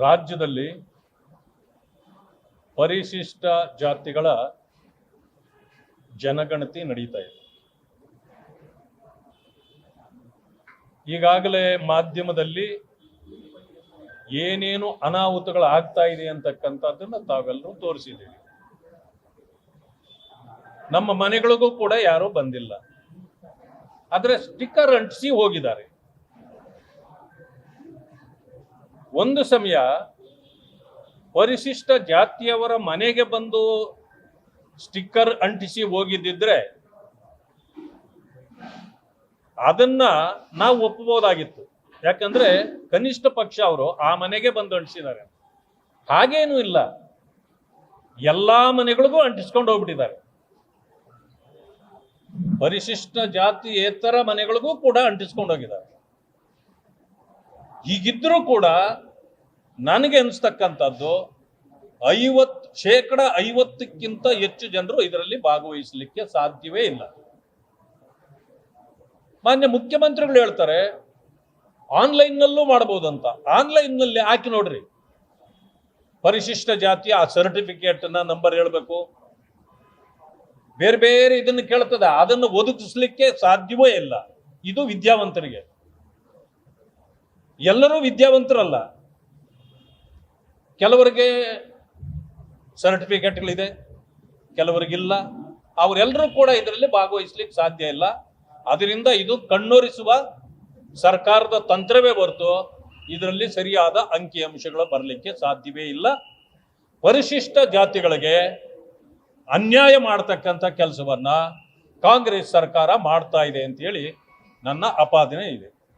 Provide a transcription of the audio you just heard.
ರಾಜ್ಯದಲ್ಲಿ ಪರಿಶಿಷ್ಟ ಜಾತಿಗಳ ಜನಗಣತಿ ನಡೀತಾ ಇದೆ. ಈಗಾಗಲೇ ಮಾಧ್ಯಮದಲ್ಲಿ ಏನೇನು ಅನಾಹುತಗಳು ಆಗ್ತಾ ಇದೆ ಅಂತಕ್ಕಂಥದ್ದನ್ನ ತಾವೆಲ್ಲರೂ ತೋರಿಸಿದ್ದೀವಿ ನಮ್ಮ ಮನೆಗಳಿಗೂ ಕೂಡ ಯಾರೂ ಬಂದಿಲ್ಲ. ಆದ್ರೆ ಸ್ಟಿಕ್ಕರ್ ಅಂಟಿಸಿ ಹೋಗಿದ್ದಾರೆ. ಒಂದು ಸಮಯ ಪರಿಶಿಷ್ಟ ಜಾತಿಯವರ ಮನೆಗೆ ಬಂದು ಸ್ಟಿಕ್ಕರ್ ಅಂಟಿಸಿ ಹೋಗಿದ್ದಿದ್ರೆ ಅದನ್ನ ನಾವು ಒಪ್ಪಬಹುದಾಗಿತ್ತು. ಯಾಕಂದ್ರೆ ಕನಿಷ್ಠ ಪಕ್ಷ ಅವರು ಆ ಮನೆಗೆ ಬಂದು ಅಂಟಿಸಿದ್ದಾರೆ. ಹಾಗೇನೂ ಇಲ್ಲ. ಎಲ್ಲಾ ಮನೆಗಳಿಗೂ ಅಂಟಿಸ್ಕೊಂಡು ಹೋಗ್ಬಿಟ್ಟಿದ್ದಾರೆ. ಪರಿಶಿಷ್ಟ ಜಾತಿಯೇತರ ಮನೆಗಳಿಗೂ ಕೂಡ ಅಂಟಿಸ್ಕೊಂಡು ಹೋಗಿದ್ದಾರೆ. ಹೀಗಿದ್ರೂ ಕೂಡ ನನಗೆ ಅನಿಸ್ತಕ್ಕಂಥದ್ದು ಐವತ್ತು ಶೇಕಡ ಐವತ್ತಕ್ಕಿಂತ ಹೆಚ್ಚು ಜನರು ಇದರಲ್ಲಿ ಭಾಗವಹಿಸಲಿಕ್ಕೆ ಸಾಧ್ಯವೇ ಇಲ್ಲ. ಮಾನ್ಯ ಮುಖ್ಯಮಂತ್ರಿಗಳು ಹೇಳ್ತಾರೆ, ಆನ್ಲೈನ್ನಲ್ಲೂ ಮಾಡಬಹುದಂತ ಆನ್ಲೈನ್ನಲ್ಲಿ ಹಾಕಿ ನೋಡ್ರಿ. ಪರಿಶಿಷ್ಟ ಜಾತಿ, ಆ ಸರ್ಟಿಫಿಕೇಟ್ ನಂಬರ್ ಹೇಳ್ಬೇಕು. ಬೇರೆ ಬೇರೆ ಇದನ್ನು ಕೇಳ್ತದೆ. ಅದನ್ನು ಒದಗಿಸ್ಲಿಕ್ಕೆ ಸಾಧ್ಯವೇ ಇಲ್ಲ. ಇದು ವಿದ್ಯಾವಂತರಿಗೆ. ಎಲ್ಲರೂ ವಿದ್ಯಾವಂತರಲ್ಲ. ಕೆಲವರಿಗೆ ಸರ್ಟಿಫಿಕೇಟ್ಗಳಿದೆ ಕೆಲವರಿಗಿಲ್ಲ. ಅವರೆಲ್ಲರೂ ಕೂಡ ಇದರಲ್ಲಿ ಭಾಗವಹಿಸ್ಲಿಕ್ಕೆ ಸಾಧ್ಯ ಇಲ್ಲ. ಅದರಿಂದ ಇದು ಕಣ್ಣೋರಿಸುವ ಸರ್ಕಾರದ ತಂತ್ರವೇ ಹೊರತು ಇದರಲ್ಲಿ ಸರಿಯಾದ ಅಂಕಿಅಂಶಗಳು ಬರಲಿಕ್ಕೆ ಸಾಧ್ಯವೇ ಇಲ್ಲ. ಪರಿಶಿಷ್ಟ ಜಾತಿಗಳಿಗೆ ಅನ್ಯಾಯ ಮಾಡತಕ್ಕಂಥ ಕೆಲಸವನ್ನು ಕಾಂಗ್ರೆಸ್ ಸರ್ಕಾರ ಮಾಡ್ತಾ ಇದೆ ಅಂತೇಳಿ ನನ್ನ ಅಪಾದನೆ ಇದೆ.